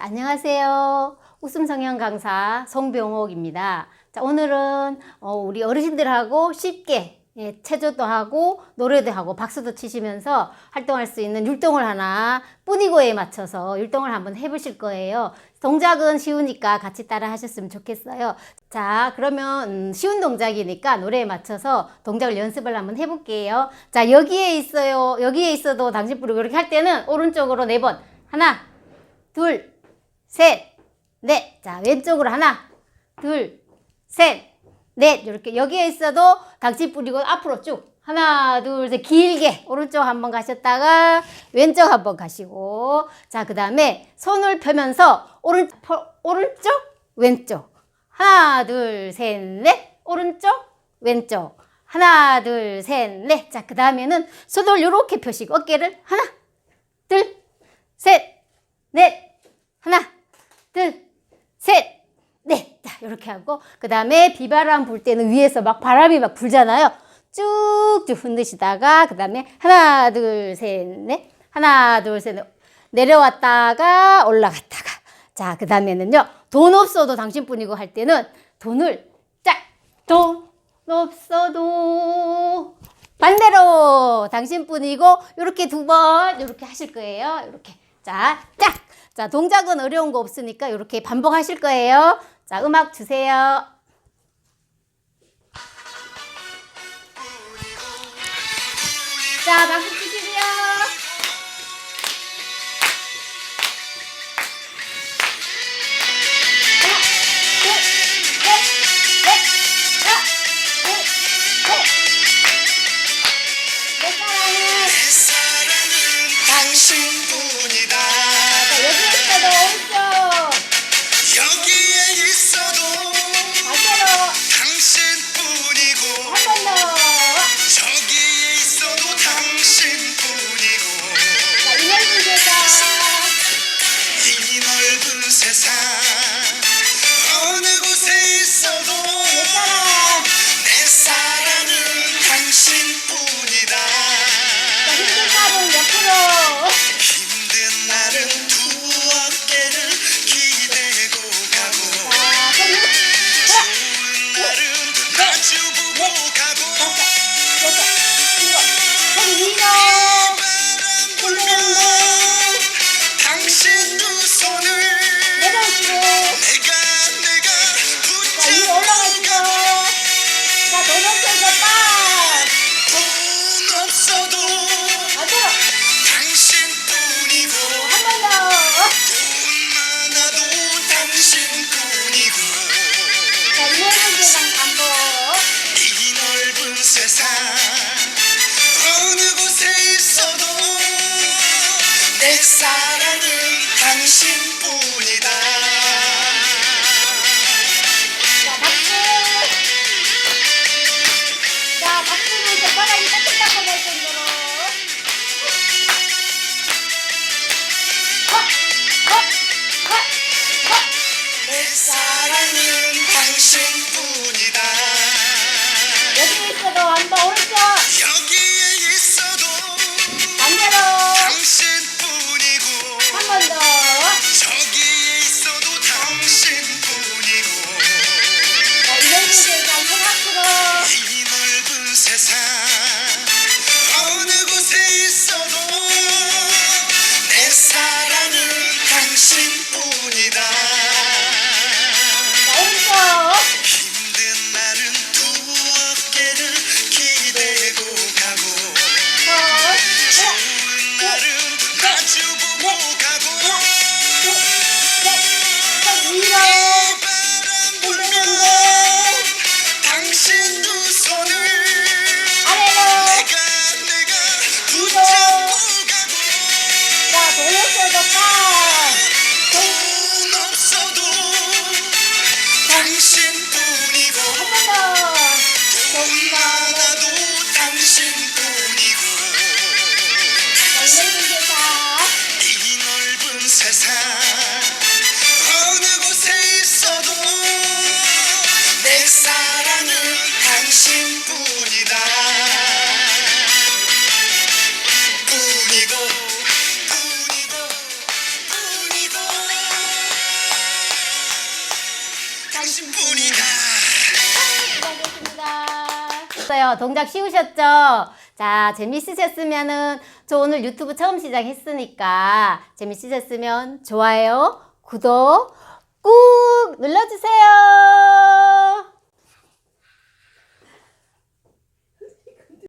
자, 안녕하세요. 웃음 성형 강사 송병옥입니다. 자, 오늘은 어, 우리 어르신들하고 쉽게 예, 체조도 하고 노래도 하고 박수도 치시면서 활동할 수 있는 율동을 하나 뿌니고에 맞춰서 율동을 한번 해보실 거예요. 동작은 쉬우니까 같이 따라 하셨으면 좋겠어요. 자, 그러면 음, 쉬운 동작이니까 노래에 맞춰서 동작을 연습을 한번 해볼게요. 자, 여기에 있어요. 여기에 있어도 당신 부르고 이렇게 할 때는 오른쪽으로 네 번. 하나, 둘, 셋, 넷. 자, 왼쪽으로 하나, 둘, 셋, 넷. 이렇게 여기에 있어도 당치 뿌리고 앞으로 쭉. 하나, 둘, 셋. 길게. 오른쪽 한번 가셨다가 왼쪽 한번 가시고. 자, 그 다음에 손을 펴면서 오른, 펴- 오른쪽, 왼쪽. 하나, 둘, 셋, 넷. 오른쪽, 왼쪽. 하나, 둘, 셋, 넷. 자, 그 다음에는 손을 이렇게 펴시고 어깨를 하나, 둘, 셋, 넷. 하나, 둘, 셋, 넷. 자, 이렇게 하고, 그 다음에 비바람 불 때는 위에서 막 바람이 막 불잖아요. 쭉쭉 흔드시다가, 그 다음에 하나, 둘, 셋, 넷. 하나, 둘, 셋, 넷. 내려왔다가, 올라갔다가. 자, 그 다음에는요, 돈 없어도 당신뿐이고 할 때는 돈을 짝! 돈 없어도 반대로 당신뿐이고 이렇게 두 번 이렇게 하실 거예요. 이렇게 자, 짝. 자, 동작은 어려운 거 없으니까 이렇게 반복하실 거예요. 자, 음악 주세요. 자, 박수 치시고요. 내 사랑은 당신뿐 내 사랑은 당신뿐이다 sing 뿐이다. 시작했습니다. 동작 쉬우셨죠? 자, 재밌으셨으면은 저 오늘 유튜브 처음 시작했으니까 재밌으셨으면 좋아요, 구독 꾹 눌러주세요.